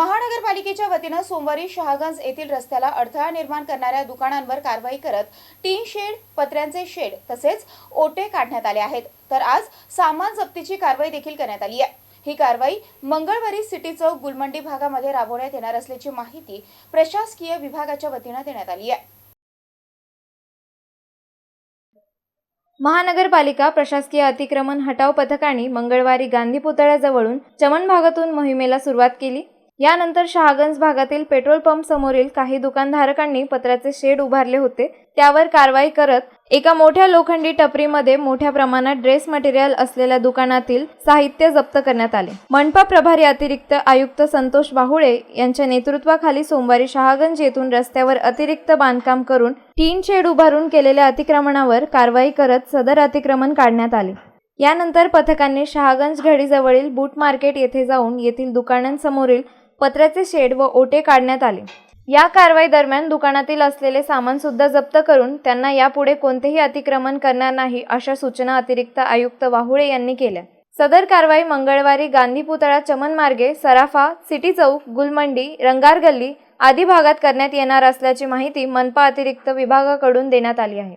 महानगरपालिकेच्या वतीनं सोमवारी शहागंज येथील रस्त्याला अडथळा निर्माण करणाऱ्या दुकानांवर कारवाई करत टीन शेड पत्र्यांचे शेड तसेच ओटे काढण्यात आले आहेत. तर आज सामान जप्तीची कारवाई देखील करण्यात आली आहे. ही कारवाई मंगळवारी सिटी चौक गुलमंडी भागामध्ये राबवण्यात येणार असल्याची माहिती प्रशासकीय विभागाच्या वतीनं देण्यात आली आहे. महानगरपालिका प्रशासकीय अतिक्रमण हटाव पथकाने मंगळवारी गांधी पुतळ्याजवळून चमन भागातून मोहिमेला सुरुवात केली. यानंतर शहागंज भागातील पेट्रोल पंप समोरील काही दुकानधारकांनी पत्राचे शेड उभारले होते. त्यावर कारवाई करत एका मोठ्या लोखंडी टपरीमध्ये मोठ्या प्रमाणात ड्रेस मटेरियल असलेल्या दुकानातील साहित्य जप्त करण्यात आले. मनपा प्रभारी अतिरिक्त आयुक्त संतोष बाहुळे यांच्या नेतृत्वाखाली सोमवारी शहागंज येथून रस्त्यावर अतिरिक्त बांधकाम करून टीन शेड उभारून केलेल्या अतिक्रमणावर कारवाई करत सदर अतिक्रमण काढण्यात आले. यानंतर पथकांनी शहागंज घडीजवळील बूट मार्केट येथे जाऊन येथील दुकानांसमोरील पत्र्याचे शेड व ओटे काढण्यात आले. या कारवाई दरम्यान दुकानातील असलेले सामान सुद्धा जप्त करून त्यांना यापुढे कोणतेही अतिक्रमण करणार नाही अशा सूचना अतिरिक्त आयुक्त वाहुळे यांनी केल्या. सदर कारवाई मंगळवारी गांधी पुतळा चमन मार्गे सराफा सिटी चौक गुलमंडी रंगार गल्ली आदी भागात करण्यात येणार असल्याची माहिती मनपा अतिरिक्त विभागाकडून देण्यात आली आहे.